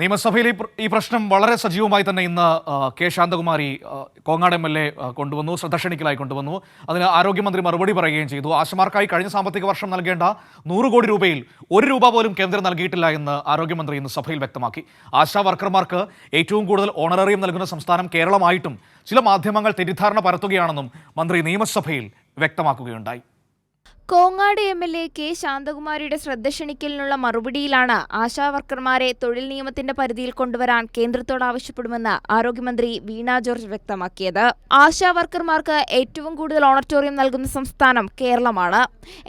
നിയമസഭയിൽ ഈ പ്രശ്നം വളരെ സജീവമായി തന്നെ ഇന്ന് K Shanthakumari Kongad M L A കൊണ്ടുവന്നു ശ്രദ്ധക്ഷണിക്കലായി കൊണ്ടുവന്നു. അതിന് ആരോഗ്യമന്ത്രി മറുപടി പറയുകയും ചെയ്തു. ആശമാർക്കായി കഴിഞ്ഞ സാമ്പത്തിക വർഷം നൽകേണ്ട നൂറ് കോടി രൂപയിൽ ഒരു രൂപ പോലും കേന്ദ്രം നൽകിയിട്ടില്ല എന്ന് ആരോഗ്യമന്ത്രി ഇന്ന് സഭയിൽ വ്യക്തമാക്കി. ആശാ വർക്കർമാർക്ക് ഏറ്റവും കൂടുതൽ ഓണററിയം നൽകുന്ന സംസ്ഥാനം കേരളമായിട്ടും ചില മാധ്യമങ്ങൾ തെറ്റിദ്ധാരണ പരത്തുകയാണെന്നും മന്ത്രി നിയമസഭയിൽ വ്യക്തമാക്കുകയുണ്ടായി. Kongad M L A K ശാന്തകുമാരിയുടെ ശ്രദ്ധ ക്ഷണിക്കലിനുള്ള മറുപടിയിലാണ് ആശാവർക്കർമാരെ തൊഴിൽ നിയമത്തിന്റെ പരിധിയിൽ കൊണ്ടുവരാൻ കേന്ദ്രത്തോട് ആവശ്യപ്പെടുമെന്ന് ആരോഗ്യമന്ത്രി വീണ ജോർജ് വ്യക്തമാക്കിയത്. ആശാവർക്കർമാർക്ക് ഏറ്റവും കൂടുതൽ ഓണറ്റോറിയം നൽകുന്ന സംസ്ഥാനം കേരളമാണ്.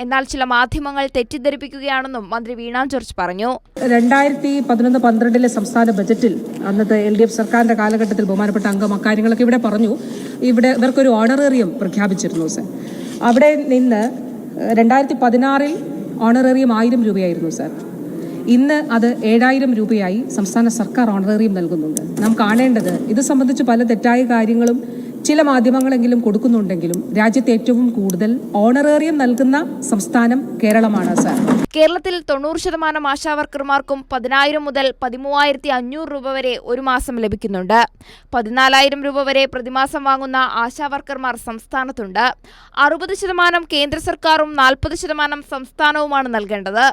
എന്നാൽ ചില മാധ്യമങ്ങൾ തെറ്റിദ്ധരിപ്പിക്കുകയാണെന്നും മന്ത്രി വീണ ജോർജ് പറഞ്ഞു. രണ്ടായിരത്തി പതിനൊന്ന് പന്ത്രണ്ടിലെ സംസ്ഥാന ബജറ്റിൽ അന്നത്തെ എൽ ഡി എഫ് സർക്കാരിന്റെ കാലഘട്ടത്തിൽ ബഹുമാനപ്പെട്ട അംഗം അക്കാര്യങ്ങളൊക്കെ ഇവിടെ പറഞ്ഞു. ഇവിടെ ഇവർക്കൊരു ഓണറേറിയം പ്രഖ്യാപിച്ചിരുന്നു സർ. അവിടെ നിന്ന് രണ്ടായിരത്തി പതിനാറിൽ ഓണറേറിയം ആയിരം രൂപയായിരുന്നു സാർ. ഇന്ന് അത് ഏഴായിരം രൂപയായി സംസ്ഥാന സർക്കാർ ഓണറേറിയം നൽകുന്നുണ്ട്. നാം കാണേണ്ടത് ഇത് സംബന്ധിച്ച് പല തെറ്റായ കാര്യങ്ങളും ചില മാധ്യമങ്ങളെങ്കിലും കൊടുക്കുന്നുണ്ടെങ്കിലും രാജ്യത്ത് ഏറ്റവും കൂടുതൽ ഓണറേറിയം നൽകുന്ന സംസ്ഥാനം കേരളമാണ് സാർ. കേരളത്തിൽ തൊണ്ണൂറ് ശതമാനം ആശാവർക്കർമാർക്കും പതിനായിരം മുതൽ പതിമൂവായിരത്തി അഞ്ഞൂറ് രൂപ വരെ ഒരു മാസം ലഭിക്കുന്നുണ്ട്. പതിനാലായിരം രൂപ വരെ പ്രതിമാസം വാങ്ങുന്ന ആശാവർക്കർമാർ സംസ്ഥാനത്തുണ്ട്. അറുപത് ശതമാനം കേന്ദ്ര സർക്കാരും നാൽപ്പത് ശതമാനം സംസ്ഥാനവുമാണ് നൽകേണ്ടത്.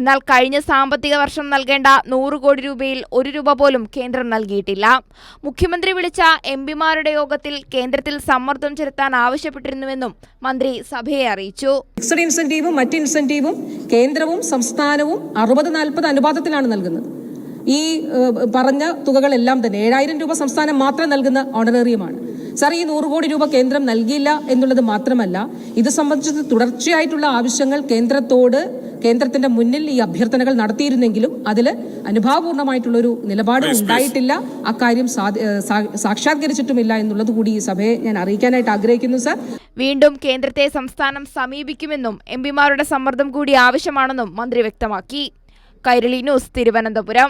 എന്നാൽ കഴിഞ്ഞ സാമ്പത്തിക വർഷം നൽകേണ്ട നൂറ് കോടി രൂപയിൽ ഒരു രൂപ പോലും കേന്ദ്രം നൽകിയിട്ടില്ല. മുഖ്യമന്ത്രി വിളിച്ച എം പിമാരുടെ യോഗത്തിൽ കേന്ദ്രത്തിൽ സമ്മർദ്ദം ചെലുത്താൻ ആവശ്യപ്പെട്ടിരുന്നുവെന്നും മന്ത്രി സഭയെ അറിയിച്ചു. ഫിക്സഡ് ഇൻസെന്റീവും മറ്റ് ഇൻസെന്റീവും കേന്ദ്രവും സംസ്ഥാനവും അറുപത് നാൽപ്പത് അനുപാതത്തിലാണ് നൽകുന്നത്. ഈ പറഞ്ഞ തുകകളെല്ലാം തന്നെ ഏഴായിരം രൂപ സംസ്ഥാനം മാത്രം നൽകുന്ന ഓണറേറിയമാണ് സാർ ഈ നൂറ് കോടി രൂപ കേന്ദ്രം നൽകിയില്ല എന്നുള്ളത് മാത്രമല്ല ഇത് സംബന്ധിച്ച് തുടർച്ചയായിട്ടുള്ള ആവശ്യങ്ങൾ കേന്ദ്രത്തോട് കേന്ദ്രത്തിന്റെ മുന്നിൽ ഈ അഭ്യർത്ഥനകൾ നടത്തിയിരുന്നെങ്കിലും അതിൽ അനുഭാവപൂർണമായിട്ടുള്ളൊരു നിലപാട് ഉണ്ടായിട്ടില്ല. അക്കാര്യം സാക്ഷാത്കരിച്ചിട്ടുമില്ല എന്നുള്ളത് കൂടി ഈ സഭയെ ഞാൻ അറിയിക്കാനായിട്ട് ആഗ്രഹിക്കുന്നു സാർ. വീണ്ടും കേന്ദ്രത്തെ സംസ്ഥാനം സമീപിക്കുമെന്നും എം പിമാരുടെ സമ്മർദ്ദം കൂടി ആവശ്യമാണെന്നും മന്ത്രി വ്യക്തമാക്കി. കൈരളി ന്യൂസ് തിരുവനന്തപുരം.